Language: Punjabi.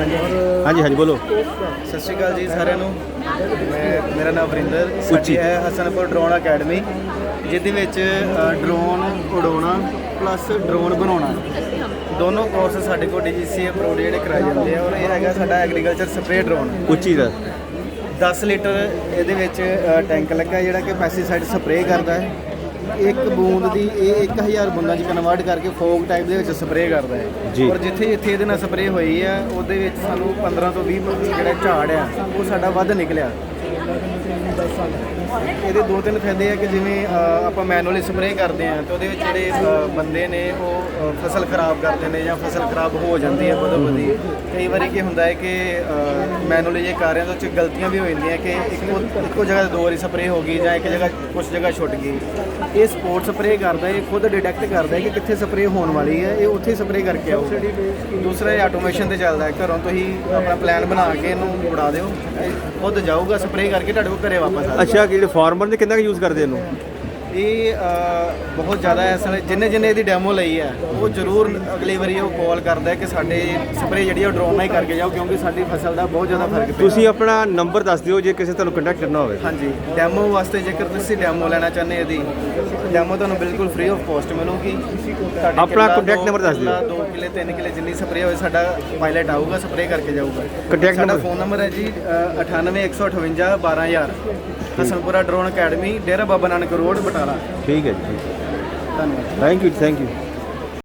ਹਾਂਜੀ ਹਾਂਜੀ। ਬੋਲੋ। ਸਤਿ ਸ਼੍ਰੀ ਅਕਾਲ ਜੀ ਸਾਰਿਆਂ ਨੂੰ। ਮੈਂ ਮੇਰਾ ਨਾਮ ਵਰਿੰਦਰ। ਸਾਡੀ ਹੈ ਹਸਨਪੁਰ ਡਰੋਨ ਅਕੈਡਮੀ ਜਿਹਦੇ ਵਿੱਚ ਡਰੋਨ ਉਡਾਉਣਾ ਪਲੱਸ ਡਰੋਨ ਬਣਾਉਣਾ। ਦੋਨੋਂ ਕੋਰਸ ਸਾਡੇ ਕੋਲ ਡੀਜੀਸੀ ਅਪਰੂਵਡ ਜਿਹੜੇ ਕਰਾਏ ਜਾਂਦੇ ਆ ਔਰ ਇਹ ਹੈਗਾ ਸਾਡਾ ਐਗਰੀਕਲਚਰ ਸਪਰੇ ਡਰੋਨ ਉੱਚੀ ਦਾ। 10 ਲੀਟਰ ਇਹਦੇ ਵਿੱਚ ਟੈਂਕ ਲੱਗਾ ਜਿਹੜਾ ਕਿ ਪੈਸਟੀਸਾਈਡ ਸਪਰੇ ਕਰਦਾ ਹੈ। ਇੱਕ ਬੂੰਦ ਦੀ ਇਹ 1000 ਬੂੰਦਾਂ 'ਚ ਕਨਵਰਟ ਕਰਕੇ ਫੋਗ ਟਾਈਪ ਦੇ ਵਿੱਚ ਸਪਰੇ ਕਰਦਾ ਹੈ। ਔਰ ਜਿੱਥੇ ਜਿੱਥੇ ਇਹਦੇ ਨਾਲ ਸਪਰੇ ਹੋਈ ਆ ਉਹਦੇ ਵਿੱਚ ਸਾਨੂੰ 15 ਤੋਂ 20 ਜਿਹੜਾ ਝਾੜ ਆ ਉਹ ਸਾਡਾ ਵੱਧ ਨਿਕਲਿਆ ਇਹਦੇ ਦੋ ਤਿੰਨ ਫਾਇਦੇ ਆ ਕਿ ਜਿਵੇਂ ਆਪਾਂ ਮੈਨੂਅਲੀ ਸਪਰੇਅ ਕਰਦੇ ਆ ਤੇ ਉਹਦੇ ਵਿੱਚ ਜਿਹੜੇ ਬੰਦੇ ਨੇ ਉਹ ਫਸਲ ਖਰਾਬ ਕਰਦੇ ਨੇ ਜਾਂ ਫਸਲ ਖਰਾਬ ਹੋ ਜਾਂਦੀ ਹੈ ਬਦੋ ਬਦੀ ਕਈ ਵਾਰੀ ਕੀ ਹੁੰਦਾ ਹੈ ਕਿ ਮੈਨੂਅਲੀ ਜੇ ਕਰ ਰਹੇ ਹਾਂ ਤਾਂ 'ਚ ਗਲਤੀਆਂ ਵੀ ਹੋ ਜਾਂਦੀਆਂ ਕਿ ਇੱਕੋ ਇੱਕੋ ਜਗ੍ਹਾ ਤੇ ਦੋ ਵਾਰੀ ਸਪਰੇਅ ਹੋ ਗਈ ਜਾਂ ਇੱਕ ਜਗ੍ਹਾ ਕੁਝ ਜਗ੍ਹਾ ਛੁੱਟ ਗਈ। ਇਹ ਸਪੋਰਟ ਸਪਰੇਅ ਕਰਦਾ ਇਹ ਖੁਦ ਡਿਟੈਕਟ ਕਰਦਾ ਹੈ ਕਿ ਕਿੱਥੇ ਸਪਰੇਅ ਹੋਣ ਵਾਲੀ ਹੈ, ਇਹ ਉੱਥੇ ਸਪਰੇਅ ਕਰਕੇ ਆਓ ਦੂਸਰਾ ਇਹ ਆਟੋਮੇਸ਼ਨ ਤੇ ਚੱਲਦਾ ਹੈ, ਘਰੋਂ ਤੁਸੀਂ ਆਪਣਾ ਪਲਾਨ ਬਣਾ ਕੇ ਇਹਨੂੰ ਉਡਾ ਦਿਓ, ਇਹ ਖੁਦ ਜਾਊਗਾ ਸਪਰੇਅ ਕਰਕੇ ਤੁਹਾਡੇ ਕੋਲ ਘਰੇ ਵਾਪਸ ਆ ਅੱਛਾ ਜਿਹੜੇ ਫਾਰਮਰ ਨੇ ਕਿੰਨਾ ਕੁ ਯੂਜ਼ ਕਰਦੇ ਇਹਨੂੰ? ਇਹ ਬਹੁਤ ਜ਼ਿਆਦਾ ਇਸ ਵੇਲੇ ਜਿੰਨੇ ਜਿੰਨੇ ਇਹਦੀ ਡੈਮੋ ਲਈ ਹੈ ਉਹ ਜ਼ਰੂਰ ਅਗਲੀ ਵਾਰੀ ਉਹ ਕਾਲ ਕਰਦਾ ਕਿ ਸਾਡੇ ਸਪਰੇ ਜਿਹੜੀ ਉਹ ਡਰੋਨ ਨਾਲ ਹੀ ਕਰਕੇ ਜਾਓ ਕਿਉਂਕਿ ਸਾਡੀ ਫਸਲ ਦਾ ਬਹੁਤ ਜ਼ਿਆਦਾ ਫ਼ਰਕ ਪਿਆ ਤੁਸੀਂ ਆਪਣਾ ਨੰਬਰ ਦੱਸ ਦਿਓ ਜੇ ਕਿਸੇ ਤੁਹਾਨੂੰ ਕੰਟੈਕਟ ਕਰਨਾ ਹੋਵੇ। ਹਾਂਜੀ ਡੈਮੋ ਵਾਸਤੇ ਜੇਕਰ ਤੁਸੀਂ ਡੈਮੋ ਲੈਣਾ ਚਾਹੁੰਦੇ ਇਹਦੀ ਡੈਮੋ ਤੁਹਾਨੂੰ ਬਿਲਕੁਲ ਫ੍ਰੀ ਆਫ ਕਾਸਟ ਮਿਲੂਗੀ। ਆਪਣਾ ਦੋ- number ਦੱਸ ਦਿਓ। ਦੋ ਕਿਲੇ ਤਿੰਨ ਕਿਲੇ ਜਿੰਨੀ ਸਪਰੇ ਹੋਵੇ ਸਾਡਾ ਪਾਇਲਟ ਆਊਗਾ ਸਪਰੇ ਕਰਕੇ ਜਾਊਗਾ। Contact ਸਾਡਾ? ਫੋਨ ਨੰਬਰ ਹੈ ਜੀ ਅ, 98158 12000 Hasanpura drone academy Dera Baba Nanak road Batala ਠੀਕ ਹੈ ਜੀ। ਧੰਨਵਾਦ। Thank you thank you